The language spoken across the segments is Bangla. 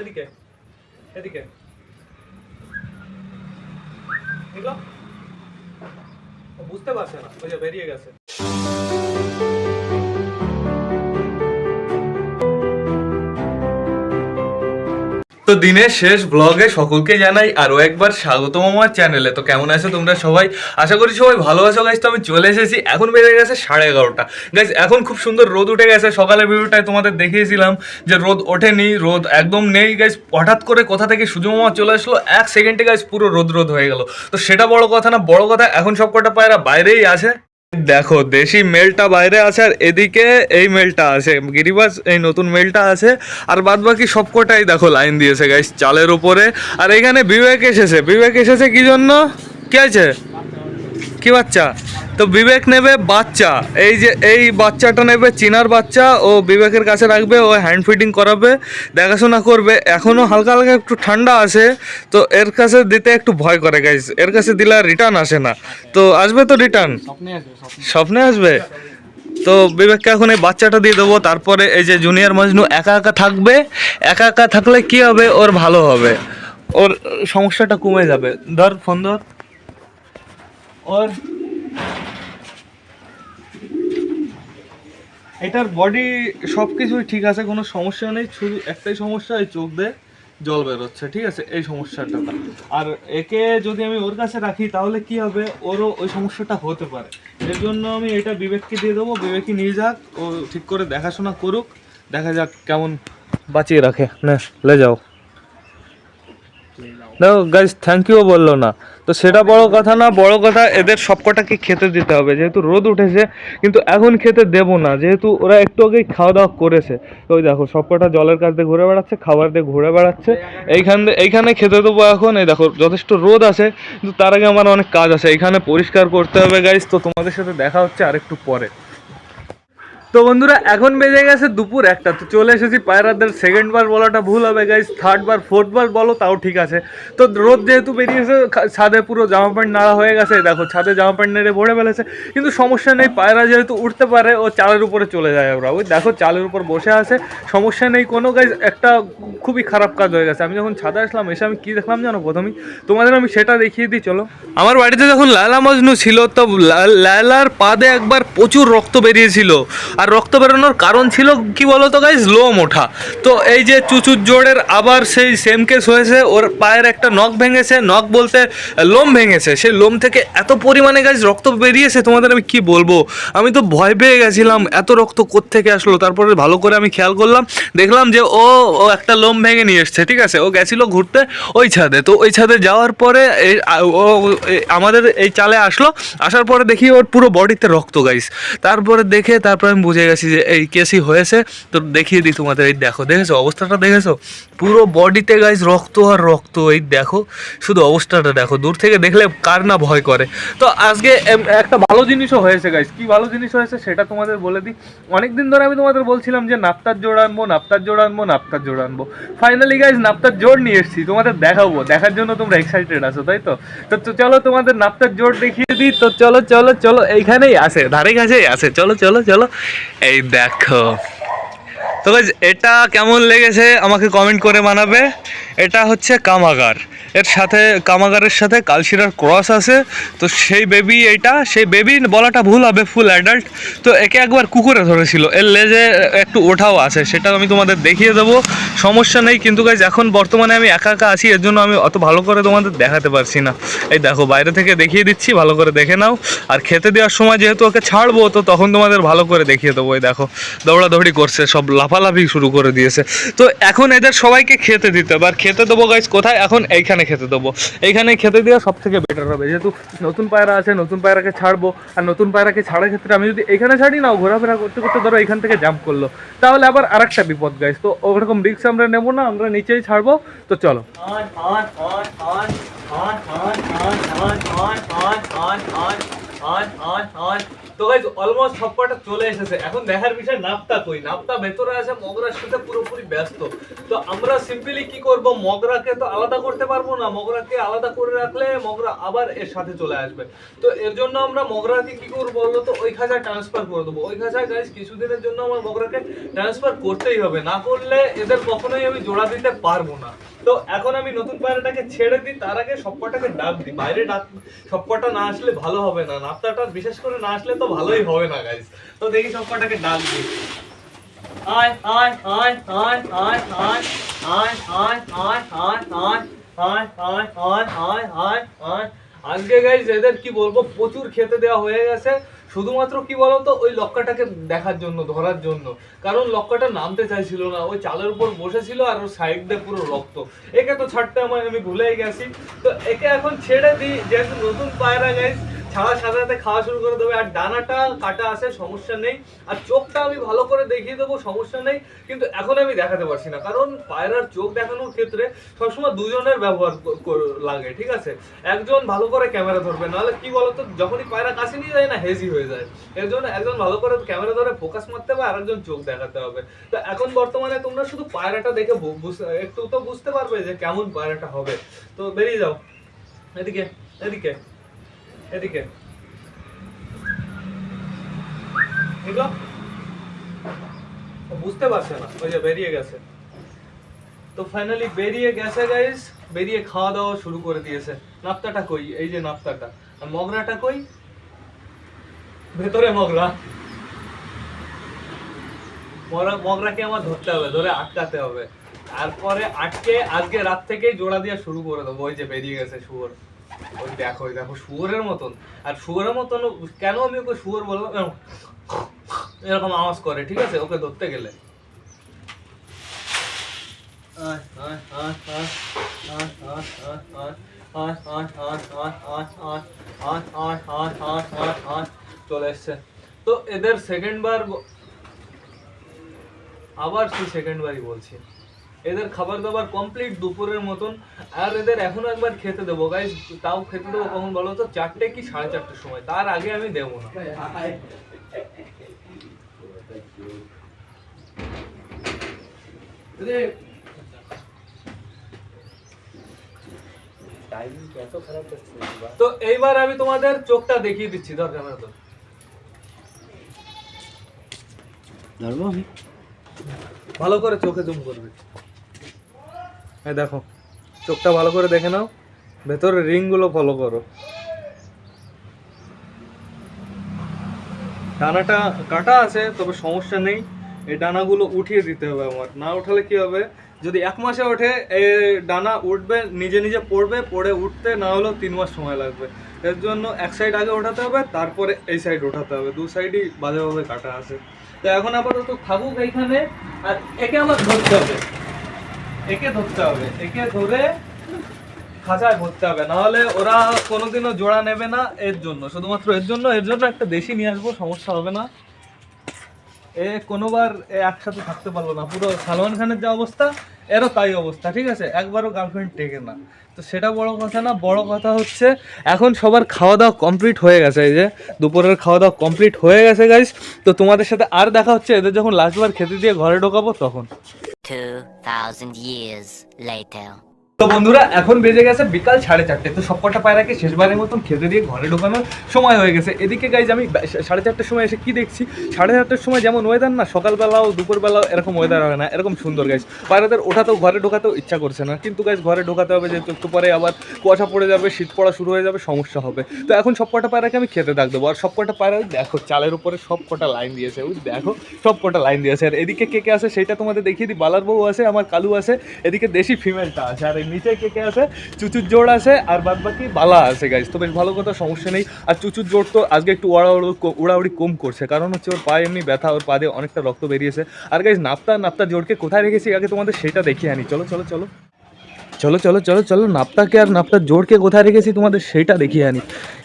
এদিকে এদিকে। নিকো ও বুঝতে পারছে না ওই যে বেরিয়ে গেছে। তো দিনের শেষ ব্লগে সকলকে জানাই আরও একবার স্বাগতম আমার চ্যানেলে তো কেমন আছো তোমরা সবাই? আশা করি সবাই ভালো আছো গাইজ তো আমি চলে এসেছি। এখন বেজে গেছে সাড়ে এগারোটা। গাইজ এখন খুব সুন্দর রোদ উঠে গেছে। সকালের ভিডিওটায় তোমাদের দেখিয়েছিলাম যে রোদ ওঠেনি, রোদ একদম নেই। গাইজ হঠাৎ করে কোথা থেকে সূর্যমামা চলে আসলো, এক সেকেন্ডে গাইজ পুরো রোদ রোদ হয়ে গেল। তো সেটা বড় কথা না, বড় কথা এখন সব কটা পায়রা বাইরেই আছে। দেখো, দেশি মেলটা বাইরে আছে আর এদিকে এই মেলটা আছে। গিরিবাস, এই নতুন মেলটা আছে। আর বাদ বাকি সবকটাই দেখো লাইন দিয়েছে গাইস চালের উপরে। আর এখানে বিবেক এসেছে। বিবেক এসেছে কি জন্য? কে আছে? কি বাচ্চা? তো বিবেক নেবে বাচ্চা। এই যে এই বাচ্চাটা নেবে চিনার বাচ্চা ও বিবেকের কাছে রাখবে ও হ্যান্ড ফিডিং করাবে দেখাশোনা করবে। এখনও হালকা হালকা একটু ঠান্ডা আছে তো এর কাছে দিতে একটু ভয় করে গাইস এর কাছে দিলে রিটার্ন আসে না। তো আসবে তো রিটার্ন স্বপ্নে আসবে তো বিবেককে এখন এই বাচ্চাটা দিয়ে দেবো তারপরে এই যে জুনিয়র মজনু একা একা থাকবে একা একা থাকলে কি হবে? ওর ভালো হবে। ওর সমস্যাটা কমে যাবে। ধর ফোন ধর। ওর এটার বডি সব কিছুই ঠিক আছে কোনো সমস্যা নেই শুধু একটাই সমস্যা এই চোখ দিয়ে জল বেরোচ্ছে ঠিক আছে? এই সমস্যাটা। আর একে যদি আমি ওর কাছে রাখি তাহলে কি হবে? ওরও ওই সমস্যাটা হতে পারে। এর জন্য আমি এটা বিবেককে দিয়ে দেবো বিবেকই নিয়ে যাক ও ঠিক করে দেখাশোনা করুক দেখা যাক কেমন বাঁচিয়ে রাখে। না লে যাও। দেখো গাইজ থ্যাংক ইউ বলল না। তো সেটা বড় কথা না, বড় কথা এদের সবকটাকে খেতে দিতে হবে। যেহেতু রোদ উঠেছে, কিন্তু এখন খেতে দেবো না। যেহেতু ওরা একটু আগেই খাওয়া দাওয়া করেছে। তো ওই দেখো, সবকটা জলের কাছ দিয়ে ঘুরে বেড়াচ্ছে, খাবার দিয়ে ঘুরে বেড়াচ্ছে। এইখান এইখানে খেতে দেবো এখন। এই দেখো, যথেষ্ট রোদ আছে, কিন্তু তার আগে আমার অনেক কাজ আছে। এইখানে পরিষ্কার করতে হবে গাইজ তো তোমাদের সাথে দেখা হচ্ছে আর একটু পরে। তো বন্ধুরা, এখন বেজে গেছে দুপুর একটা, তো চলে এসেছি পায়রাদের সেকেন্ড বার বলাটা ভুল হবে গাইজ থার্ড বার ফোর্থ বার বলো, তাও ঠিক আছে। তো রোদ যেহেতু বেরিয়েছে ছাদে পুরো জামা প্যান্ট নাড়া হয়ে গেছে দেখো, ছাদে জামা প্যান্ট নেড়ে ভরে ফেলেছে। কিন্তু সমস্যা নেই, পায়রা যেহেতু উঠতে পারে, ও চালের উপরে চলে যায় ওরা। ওই দেখো, চালের উপর বসে আছে। সমস্যা নেই কোনো গাইজ একটা খুবই খারাপ কাজ হয়ে গেছে। আমি যখন ছাদে আসলাম, এসে আমি কি দেখলাম জানো প্রথমেই? তোমাদের আমি সেটা দেখিয়ে দিই, চলো। আমার বাড়িতে যখন লালা মজনু ছিল, তো লা- লালার পাদে একবার প্রচুর রক্ত বেরিয়েছিল। আর রক্ত বেরোনোর কারণ ছিল কি বলতো গাইজ লোম ওঠা। তো এই যে চুচুর জোড়ের আবার সেই সেম কেস হয়েছে, ওর পায়ের একটা নখ ভেঙেছে নখ বলতে লোম ভেঙেছে। সেই লোম থেকে এত পরিমাণে গাইজ রক্ত বেরিয়েছে, তোমাদের আমি কি বলব? আমি তো ভয় পেয়ে গেছিলাম, এত রক্ত কোত্থেকে আসলো? তারপরে ভালো করে আমি খেয়াল করলাম, দেখলাম যে ও ও একটা লোম ভেঙে নিয়ে এসছে, ঠিক আছে? ও গেছিল ঘুরতে ওই ছাদে। তো ওই ছাদে যাওয়ার পরে ও আমাদের এই চালে আসলো, আসার পরে দেখি ওর পুরো বডিতে রক্ত গাইস তারপরে দেখে, তারপরে আমি বুঝে গেছি যে এই কেসই হয়েছে। তো দেখিয়ে দিই তোমাদের, এই দেখো, দেখেছ? অবস্থাটা দেখেছ? পুরো বডিতে গাইস রক্ত আর রক্ত, এই দেখো। শুধু অবস্থাটা দেখো, দূর থেকে দেখলে কার না ভয় করে। তো আজকে একটা ভালো জিনিসও হয়েছে গাইস কি ভালো জিনিস হয়েছে সেটা তোমাদের বলে দিই। অনেকদিন ধরে আমি তোমাদের বলছিলাম যে নাপ্তার জোড় আনব, নাপ্তার জোড় আনব, নাপ্তার জোড় আনব। ফাইনালি গাইস নাপ্তার জোড় নিয়ে এসেছি। তোমাদের দেখাবো, দেখার জন্য তোমরা এক্সাইটেড আছো, তাই তো? তো তো চলো তোমাদের নাপ্তার জোড় দেখিয়ে দিই। তো চলো চলো চলো, এইখানেই আছে, ধারে কাছেই আছে। চলো চলো চলো এই দেখো। তো এটা কেমন লেগেছে আমাকে কমেন্ট করে মানাবে এটা হচ্ছে কামাগার। এর সাথে কামাগারের সাথে কালশিরার ক্রস আছে। তো সেই বেবি এইটা, সেই বেবি বলাটা ভুল হবে ফুল অ্যাডাল্ট তো একে একবার কুকুরে ধরেছিল। এর লেজে একটু ওঠাও আছে, সেটা আমি তোমাদের দেখিয়ে দেবো। সমস্যা নেই, কিন্তু গাইজ এখন বর্তমানে আমি একা একা আছি, এর জন্য আমি অত ভালো করে তোমাদের দেখাতে পারছি না। এই দেখো, বাইরে থেকে দেখিয়ে দিচ্ছি, ভালো করে দেখে নাও। আর খেতে দেওয়ার সময় যেহেতু ওকে ছাড়বো, তো তখন তোমাদের ভালো করে দেখিয়ে দেবো, এই দেখো। দৌড়াদৌড়ি করছে, সব লাফালাফি শুরু করে দিয়েছে। তো এখন এদের সবাইকে খেতে দিতে হবে। আর খেতে দেবো গাইজ কোথায়? এখন এইখানে। খেতে দেবো এখানে খেতে দেওয়া সব থেকে বেটার হবে যেহেতু নতুন পায়রা আছে নতুন পায়রাকে ছাড়বো আর নতুন পায়রাকে ছাড়ার ক্ষেত্রে আমি যদি এখানে ছাড়ি না ঘোরাফেরা করতে করতে ধরো এখান থেকে জাম্প করল তাহলে আবার আর একটা বিপদ গাইজ তো ওরকম রিক্স আমরা নেব না আমরা নিচেই ছাড়বো তো চলো on, on, on, on, on, on, on, on, on, on, on, on. তো গাইজ অলমোস্ট সবকটা চলে এসেছে। এখন দেখার বিষয় নাপতা কই? নাপতা ভেতরে আছে মগরার সাথে পুরোপুরি ব্যস্ত। তো আমরা সিম্পলি কি করব? মগরাকে তো আলাদা করতে পারব না। মগরাকে আলাদা করে রাখলে মগরা আবার এর সাথে চলে আসবে। তো এর জন্য আমরা মগরাকে কি করব বলল তো? ওই খাঁচায় ট্রান্সফার করে দেবো। ওই খাঁচায় গাইজ কিছুদিনের জন্য আমার মগরাকে ট্রান্সফার করতেই হবে। না করলে এদের কখনোই আমি জোড়া দিতে পারব না। তো এখন আমি নতুন পায়রাটাকে ছেড়ে দিই তার আগে সবকটাকে ডাক দিই বাইরে ডাক সবকটা না আসলে ভালো হবে না নাপ্তাটা বিশেষ করে না আসলে তো ভালোই হবে না গাইজ তো দেখি সবকটাকে ডাক দিই আয় আয় আয় আয় আয় আয় আয় আয় আয় আয় আজকে গাইজ এদের কি বলব প্রচুর খেতে দেওয়া হয়ে গেছে শুধুমাত্র কি বলতো, ওই লক্কাটাকে দেখার জন্য, ধরার জন্য। কারণ লক্কাটা নামতে চাইছিল না, ওই চালের উপর বসেছিল আর ওর সাইড দিয়ে পুরো রক্ত। একে তো ছাড়তে আমার আমি ভুলেই গেছি। তো একে এখন ছেড়ে দিই, যেহেতু নতুন পায়রা গাইজ ছাড়ার সাথে সাথে খাওয়া শুরু করে দেবে। আর ডানাটা কাটা আছে, সমস্যা নেই। আর চোখটা আমি ভালো করে দেখিয়ে দেবো, সমস্যা নেই। কিন্তু এখন আমি দেখাতে পারছি না। কারণ পায়রার চোখ দেখানোর ক্ষেত্রে সবসময় দুজনের ব্যবহার লাগে, ঠিক আছে? একজন ভালো করে ক্যামেরা ধরবে। নাহলে কি বলতো, যখনই পায়রা কাছে নিয়ে যায় না, হেজি হয়ে যায়। এর জন্য একজন ভালো করে ক্যামেরা ধরে ফোকাস মারতে হবে আর একজন চোখ দেখাতে হবে। তো এখন বর্তমানে তোমরা শুধু পায়রাটা দেখে একটু তো বুঝতে পারবে যে কেমন পায়রাটা হবে। তো বেরিয়ে যাও। এদিকে এদিকে। এদিকে। বুঝতে পারছে না, ওই যে বেরিয়ে গেছে। তো ফাইনালি বেরিয়ে গেছে গাইস বেরিয়ে খাওয়া দাওয়া শুরু করে দিয়েছে। নাপ্তাটা কই? এই যে নাপ্তাটা। আর মগরাটা কই? ভেতরে মগরা। মগরা- মগরাকে আমার ধরতে হবে, ধরে আটকাতে হবে। তারপরে আটকে আজকে রাত থেকেই জোড়া দিয়ে শুরু করে দেবো, ওই যে বেরিয়ে গেছে শুয়োর। ওই দেখো ওই দেখো শুয়োরের মতন আর শুয়োরের মতন কেন আমি ওকে শুয়োর বললাম এরকম আওয়াজ করে ঠিক আছে ওকে ধরতে গেলে চলে এসছে তো এদের সেকেন্ড বার আবার সেই সেকেন্ড বারই বলছি এদের খাবার দাবার কমপ্লিট দুপুরের মতন। আর এদের এখনও একবার খেতে দেবো। গাইজ তাও খেতে দেবো কখন বলো তো? চারটে কি সাড়ে চারটের সময়? তার আগে আমি দেবো না। তো এইবার আমি তোমাদের চোখটা দেখিয়ে দিচ্ছি। ধর ক্যামেরা তো। ধরবো আমি? ভালো করে চোখে জুম করবে। এই দেখো, চোখটা ভালো করে দেখে নাও ভেতরে রিংগুলো ফলো করো। ডানাটা কাটা আছে, তবে সমস্যা নেই, এই ডানাগুলো উঠিয়ে দিতে হবে আমার। না উঠালে কি হবে? যদি এক মাসে ওঠে ডানা উঠবে, নিজে নিজে পড়বে, পড়ে উঠতে না হলেও তিন মাস সময় লাগবে। এর জন্য এক সাইড আগে ওঠাতে হবে, তারপরে এই সাইড ওঠাতে হবে। দু সাইডই বাজেভাবে কাটা আছে। তো এখন আপাতত থাকুক এইখানে, আর একে আমার ধরতে হবে। একে ধরতে হবে, একে ধরে খাঁচায় ভরতে হবে। নাহলে ওরা কোনোদিনও জোড়া নেবে না এর জন্য। শুধুমাত্র এর জন্য এর জন্য একটা দেশি নিয়ে আসব, সমস্যা হবে না। এ কোনোবার একসাথে থাকতে পারল না। পুরো সালমান খানের যা অবস্থা, এরও তাই অবস্থা, ঠিক আছে? একবারও গার্লফ্রেন্ড টেকে না। তো সেটা বড় কথা না, বড় কথা হচ্ছে, এখন সবার খাওয়া দাওয়া কমপ্লিট হয়ে গেছে এই যে, দুপুরের খাওয়া দাওয়া কমপ্লিট হয়ে গেছে গাইস তো তোমাদের সাথে আর দেখা হচ্ছে, এদের যখন লাস্টবার খেতে দিয়ে ঘরে ঢোকাবো তখন। 2,000 years later. তো বন্ধুরা, এখন বেজে গেছে বিকাল সাড়ে চারটে। তো সবকটা পায়রাকে শেষবারের মতন খেতে দিয়ে ঘরে ঢোকানোর সময় হয়ে গেছে। এদিকে গাইজ আমি সাড়ে চারটের সময় এসে কি দেখছি? সাড়ে চারটের সময় যেমন ওয়েদার না, সকালবেলাও, দুপুরবেলাও এরকম ওয়েদার হয় না, এরকম সুন্দর গাইজ পায়রাদের ওঠাতেও, ঘরে ঢোকাতেও ইচ্ছা করছে না। কিন্তু গাইজ ঘরে ঢোকাতে হবে যেহেতু একটু পরে আবার কুয়াশা পড়ে যাবে, শীত পড়া শুরু হয়ে যাবে, সমস্যা হবে। তো এখন সবকটা পায়রাকে আমি খেতে ডাক দেবো। আর সবকটা পায়রা দেখো, চালের উপরে সব কটা লাইন দিয়েছে। ওই দেখো, সব কটা লাইন দিয়েছে। আর এদিকে কে কে আছে সেটা তোমাদের দেখিয়ে দিই। বালার বউ আছে, আমার কালু আছে, এদিকে দেশি ফিমেলটা আছে। আর নিচে কে কে আছে? চুচুর জোর আছে আর বাদ বাকি বালা আছে গাইজ তো বেশ ভালো কথা, সমস্যা নেই। আর চুচুর জোর তো আজকে একটু ওড়াউড়ি উড়াউড়ি কম করছে। কারণ হচ্ছে ওর পায়ে এমনি ব্যথা, ওর পা দিয়ে অনেকটা রক্ত বেরিয়েছে। আর গাইজ নাপ্তা নাপ্তা জোরকে কোথায় রেখেছি? আগে তোমাদের সেটা দেখিয়ে আনি। চলো চলো চলো। চলো চলো চলো চলো, নাপ্তাকে আর নাপ্তার জোড়কে কোথায় রেখেছি তোমাদের সেইটা দেখিয়ে আনি।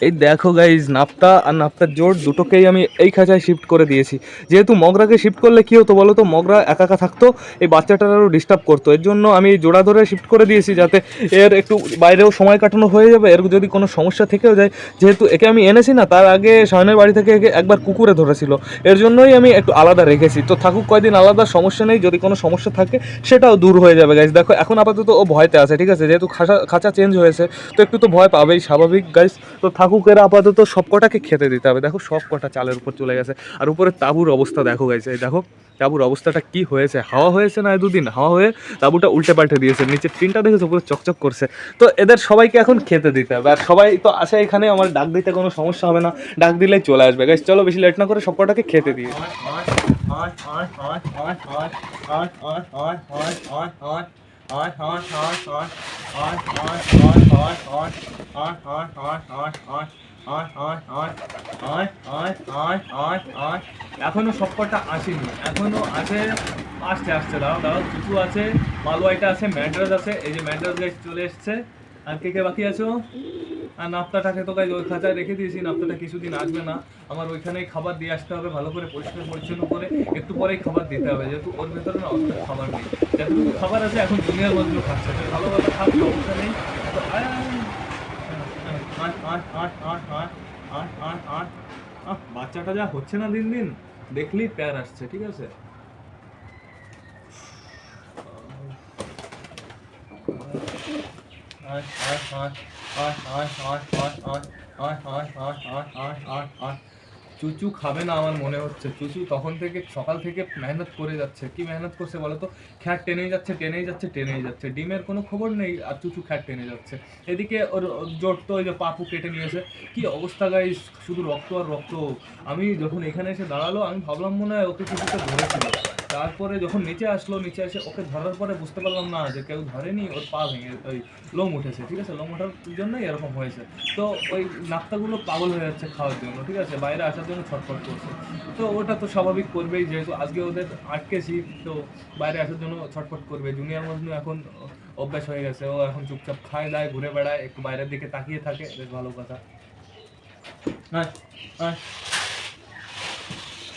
এই দেখো গাইজ নাপ্তা আর নাপ্তার জোড় দুটোকেই আমি এই খাঁচায় শিফট করে দিয়েছি। যেহেতু মগরাকে শিফট করলে কী হতো বলো তো, মগরা একা একা থাকতো, এই বাচ্চাটার আরও ডিস্টার্ব করতো। এর জন্য আমি জোড়া ধরে শিফট করে দিয়েছি যাতে এর একটু বাইরেও সময় কাটানো হয়ে যাবে, এর যদি কোনো সমস্যা থেকেও যায়। যেহেতু একে আমি এনেছি না, তার আগে শয়নের বাড়ি থেকে একে একবার কুকুরে ধরেছিল। এর জন্যই আমি একটু আলাদা রেখেছি। তো থাকুক কয়দিন আলাদা, সমস্যা নেই, যদি কোনো সমস্যা থাকে, সেটাও দূর হয়ে যাবে গাইজ দেখো, এখন আপাতত ও ভয়তে আছে ঠিক আছে যেহেতু খাঁচা খাঁচা চেঞ্জ হয়েছে তো একটু তো ভয় পাবেই স্বাভাবিক গাইস তো থাকুক এরা আপাতত সব কটাকে খেতে দিতে হবে দেখো সব কটা চালের উপর চলে গেছে আর উপরে তাঁবুর অবস্থা দেখো গাইজ এই দেখো তাঁবুর অবস্থাটা কি হয়েছে হাওয়া হয়েছে না দুদিন হাওয়া হয়ে তাঁবুটা উল্টে পাল্টে দিয়েছে নিচের টিনটা দেখেছ পুরো চকচক করছে তো এদের সবাইকে এখন খেতে দিতে হবে আর সবাই তো আসে এখানে আমার ডাক দিতে কোনো সমস্যা হবে না ডাক দিলেই চলে আসবে গাইজ চলো বেশি লেট না করে সব কটাকে খেতে দিয়ে এখনও সবকটা আসেনি। এখনও আছে আসতে আসতে দাও দাও চুচু আছে। মালওয়াইটা আছে ম্যাড্রাস আছে। এই যে ম্যাড্রাস চলে এসছে। আর কে কে বাকি আছো? আর নাপ্তাটাকে তো তাই ওই খাঁচায় রেখে দিয়েছি নাপ্তাটা কিছুদিন আসবে না আমার ওইখানেই খাবার দিয়ে আসতে হবে ভালো করে পরিষ্কার পরিচ্ছন্ন করে একটু পরেই খাবার দিতে হবে যেহেতু ওর ভেতরে না অত খাবার নেই যতটুকু খাবার আছে এখন দুনিয়ার মধ্যে খাচ্ছে ভালোভাবে খাক সমস্যা নেই আয়, আয়, আয়, আয়, আয়, আয়, আয়, আয়। বাচ্চাটা যা হচ্ছে না দিন দিন দেখলেই প্যার আসছে ঠিক আছে আয়, আয়, আয়, চুচু খাবে না আমার মনে হচ্ছে। চুচু তখন থেকে সকাল থেকে মেহনত করে যাচ্ছে। কি মেহনত করছে বলো তো? খ্যাট টেনেই যাচ্ছে টেনেই যাচ্ছে টেনেই যাচ্ছে। ডিমের কোনো খবর নেই আর চুচু খ্যাট টেনে যাচ্ছে। এদিকে ওর জোট তো ওই যে পাপু কেটে নিয়েছে। কি অবস্থা গাই শুধু রক্ত আর রক্ত। আমি যখন এখানে এসে দাঁড়াল, আমি ভাবলাম মনে হয় ওকে কিছুটা ধরেছিল। তারপরে যখন নিচে আসলো নিচে এসে ওকে ধরার পরে বুঝতে পারলাম না যে কেউ ধরেনি ওর পা ভেঙে ওই লোম উঠেছে ঠিক আছে? লোম ওঠার জন্যই এরকম হয়েছে। তো ওই নাপ্তাগুলো পাগল হয়ে যাচ্ছে খাওয়ার জন্য ঠিক আছে? বাইরে আসার জন্য ছটফট করছে। তো ওটা তো স্বাভাবিক করবেই যেহেতু আজকে ওদের আটকেছি তো বাইরে আসার জন্য ছটফট করবে। জুনিয়র মজনু এখন অভ্যাস হয়ে গেছে ও এখন চুপচাপ খায় দায় ঘুরে বেড়ায় একটু বাইরের দিকে তাকিয়ে থাকে বেশ ভালো কথা। হ্যাঁ হ্যাঁ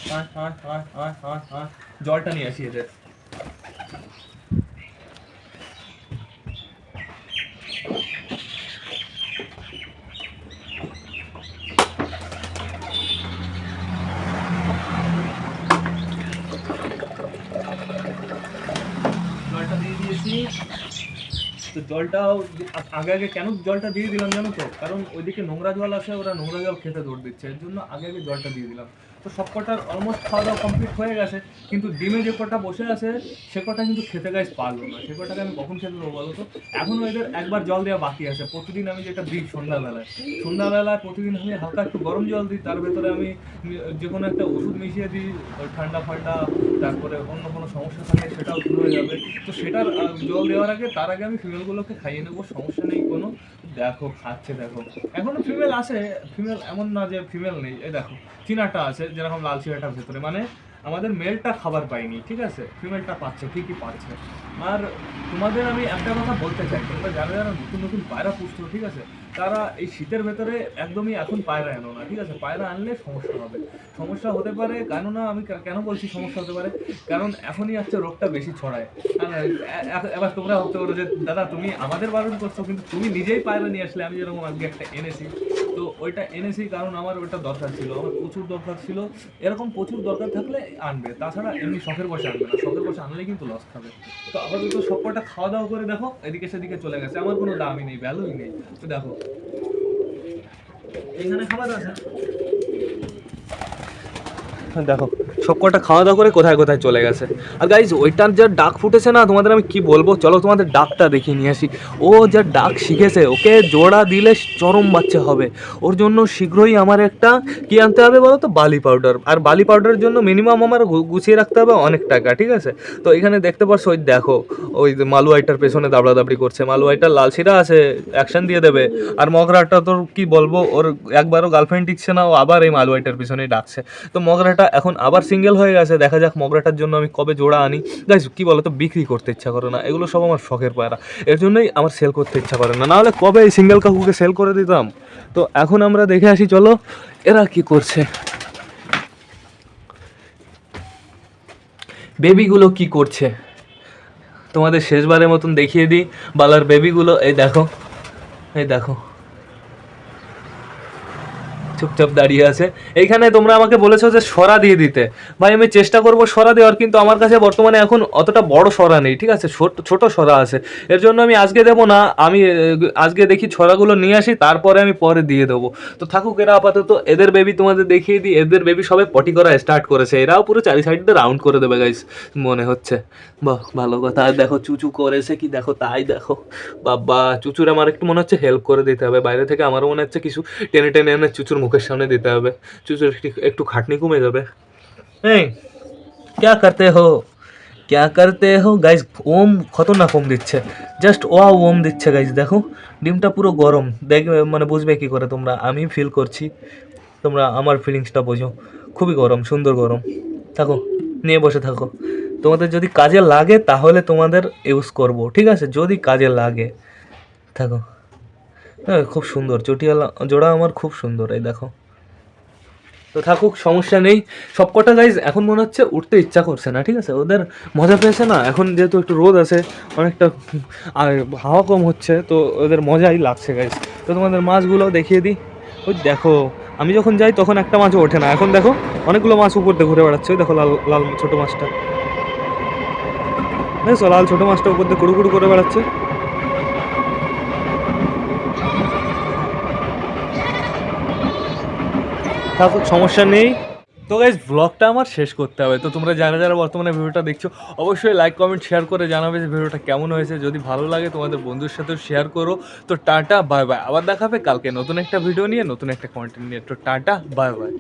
হ্যাঁ আয়, আয়, আয়, আয়। জলটা নিয়ে আসি এদের জলটা দিয়ে দিয়েছি তো জলটাও আগে আগে কেন জলটা দিয়ে দিলাম জানো তো? কারণ ওইদিকে নোংরা জল আসে, ওরা নোংরা জল খেতে দৌড় দিচ্ছে। এর জন্য আগে আগে জলটা দিয়ে দিলাম। তো সব কটার অলমোস্ট খাওয়া দাওয়া কমপ্লিট হয়ে গেছে। কিন্তু ডিমে যে কটা বসে আছে, সে কটা কিন্তু খেতে গাইজ পারল না। সে কটাকে আমি কখন খেতে দেবো বলো তো? এখনও এদের একবার জল দেওয়া বাকি আছে। প্রতিদিন আমি যেটা দিই সন্ধ্যাবেলায়। সন্ধ্যাবেলায় প্রতিদিন আমি হালকা একটু গরম জল দিই। তার ভেতরে আমি যে কোনো একটা ওষুধ মিশিয়ে দিই ঠান্ডা ফান্ডা, তারপরে অন্য কোনো সমস্যা থাকে সেটাও দূর হয়ে যাবে। তো সেটার জল দেওয়ার আগে, তার আগে আমি ফিমেলগুলোকে খাইয়ে নেব, সমস্যা নেই কোনো। দেখো, খাচ্ছে, দেখো। এখনও ফিমেল আছে ফিমেল এমন না যে ফিমেল নেই। এই দেখো চিনাটা আছে, যেরকম লাল চিনাটার ভেতরে। মানে আমাদের মেলটা খাবার পাইনি ঠিক আছে? ফিমেলটা পাচ্ছে, ঠিকই পাচ্ছে। আর তোমাদের আমি একটা কথা বলতে চাই, তোমরা যারা যারা নতুন নতুন পায়রা পুষছো, ঠিক আছে? তারা এই শীতের ভেতরে একদমই এখন পায়রা এনো না, ঠিক আছে? পায়রা আনলে সমস্যা হবে। সমস্যা হতে পারে, কেননা আমি কেন বলছি সমস্যা হতে পারে? কারণ এখনই হচ্ছে রোগটা বেশি ছড়ায়। এবার তোমরা ভাবতে পারো যে, দাদা তুমি আমাদের বারণ করছ, কিন্তু তুমি নিজেই পায়রা নিয়ে আসলে আমি যেরকম আজকে একটা এনেছি। তো ওইটা এনেছি কারণ আমার ওইটা দরকার ছিল, আমার প্রচুর দরকার ছিল। এরকম প্রচুর দরকার থাকলে আনবে, তাছাড়া এমনি শখের বসে আনবে না, শখের বসে আনলে কিন্তু লস খাবে। তো আপাতত সব কটা খাওয়া দাওয়া করে দেখো, এদিকে সেদিকে চলে গেছে, আমার কোনো দামই নেই ভ্যালুই নেই। তো দেখো। এখানে খাবার আছে? দেখো। সব কটা খাওয়া দাওয়া করে কোথায় কোথায় চলে গেছে। আর গাইজ ওইটার যা ডাক ফুটেছে না, তোমাদের আমি কি বলব? চলো তোমাদের ডাকটা দেখিয়ে নিয়ে আসি। ও যা ডাক শিখেছে, ওকে জোড়া দিলে চরম বাচ্চা হবে। ওর জন্য শীঘ্রই আমার একটা কি আনতে হবে বলো তো? বালি পাউডার আর বালি পাউডারের জন্য মিনিমাম আমার গুছিয়ে রাখতে হবে অনেক টাকা, ঠিক আছে? তো এখানে দেখতে পাচ্ছ ওই দেখো, ওই মালুয়াইটার পেছনে দাবড়াদাবড়ি করছে। মালুয়াইটার লাল শিরা আছে অ্যাকশন দিয়ে দেবে। আর মগরাটা তোর কি বলব? ওর একবারও গার্লফ্রেন্ড টিকছে না, ও আবার এই মালুয়াইটার পিছনেই ডাকছে। তো মগরাটা এখন আবার সিং সিঙ্গেল হয়ে গেছে, দেখা যাক মগরাটার জন্য আমি কবে জোড়া আনি। গাইস কি বলো তো বিক্রি করতে ইচ্ছা করে না, এগুলো সব আমার শখের পায়রা। এর জন্যই আমার সেল করতে ইচ্ছা করে না। নাহলে কবে এই সিঙ্গেল কাকুকে সেল করে দিতাম? তো এখন আমরা দেখে আসি, চলো, এরা কি করছে। বেবিগুলো কি করছে? তোমাদের শেষবারের মতন দেখিয়ে দিই, বালার বেবিগুলো এই দেখো এই দেখো। চুপচাপ দাঁড়িয়ে আছে। এইখানে তোমরা আমাকে বলেছ যে সরা দিয়ে দিতে। ভাই, আমি চেষ্টা করব সরা দেওয়ার, কিন্তু আমার কাছে বর্তমানে এখন অতটা বড় সরা নেই, ঠিক আছে? ছোট ছোট সরা আছে। এর জন্য আমি আজকে দেবো না, আমি আজকে দেখি ছড়াগুলো নিয়ে আসি, তারপরে আমি পরে দিয়ে দেবো। তো থাকুক এরা আপাতত, এদের বেবি তোমাদের দেখিয়ে দিই, এদের বেবি সবে পটি করা স্টার্ট করেছে। এরাও পুরো চারি সাইড দিয়ে রাউন্ড করে দেবে গাইস মনে হচ্ছে। বাহ, ভালো কথা। আর দেখো, চুচু করেছে কি? দেখো, তাই দেখো। বাবা, চুচুর আমার একটু মনে হচ্ছে হেল্প করে দিতে হবে। বাইরে থেকে আমারও মনে হচ্ছে কিছু টেনে টেনে এনে চুচুর মুখের সামনে দিতে হবে। চুচুর একটু খাটনি কমে যাবে। এই, ক্যা করতে হো? ক্যা করতে হো? গাইজ ওম খতরনাক ওম দিচ্ছে। জাস্ট ওয়া ওম দিচ্ছে গাইজ দেখো। ডিমটা পুরো গরম। দেখবে মানে বুঝবে কি করে তোমরা। আমি ফিল করছি। তোমরা আমার ফিলিংসটা বোঝো। খুবই গরম, সুন্দর গরম। থাকো, নিয়ে বসে থাকো। তোমাদের যদি কাজে লাগে, তাহলে তোমাদের ইউজ করব। ঠিক আছে? যদি কাজে লাগে। থাকো। হ্যাঁ খুব সুন্দর। চটিয়ালা, জোড়া আমার খুব সুন্দর, এই দেখো। তো থাকুক, সমস্যা নেই। সবকটা গাইজ এখন মনে হচ্ছে উঠতে ইচ্ছা করছে না, ঠিক আছে? ওদের মজা পেয়েছে না? এখন যেহেতু একটু রোদ আছে, অনেকটা আর হাওয়া কম হচ্ছে, তো ওদের মজাই লাগছে গাইজ তো তোমাদের মাছগুলো দেখিয়ে দিই। ওই দেখো, আমি যখন যাই তখন একটা মাছও ওঠে না। এখন দেখো, অনেকগুলো মাছ উপর দিয়ে ঘুরে বেড়াচ্ছে। ওই দেখো লাল লাল ছোটো মাছটা। দেখছ? লাল ছোটো মাছটা উপর দিয়ে কুড়ু কুড়ু করে বেড়াচ্ছে। থাকুক, সমস্যা নেই। তো গাইজ ব্লগটা আমার শেষ করতে হবে। তো তোমরা যারা যারা বর্তমানে ভিডিওটা দেখছ, অবশ্যই লাইক কমেন্ট শেয়ার করে জানাবে যে ভিডিওটা কেমন হয়েছে। যদি ভালো লাগে, তোমাদের বন্ধুর সাথেও শেয়ার করো। তো টাটা বাই বাই আবার দেখাবে কালকে নতুন একটা ভিডিও নিয়ে, নতুন একটা কন্টেন্ট নিয়ে। তো টাটা বাই বাই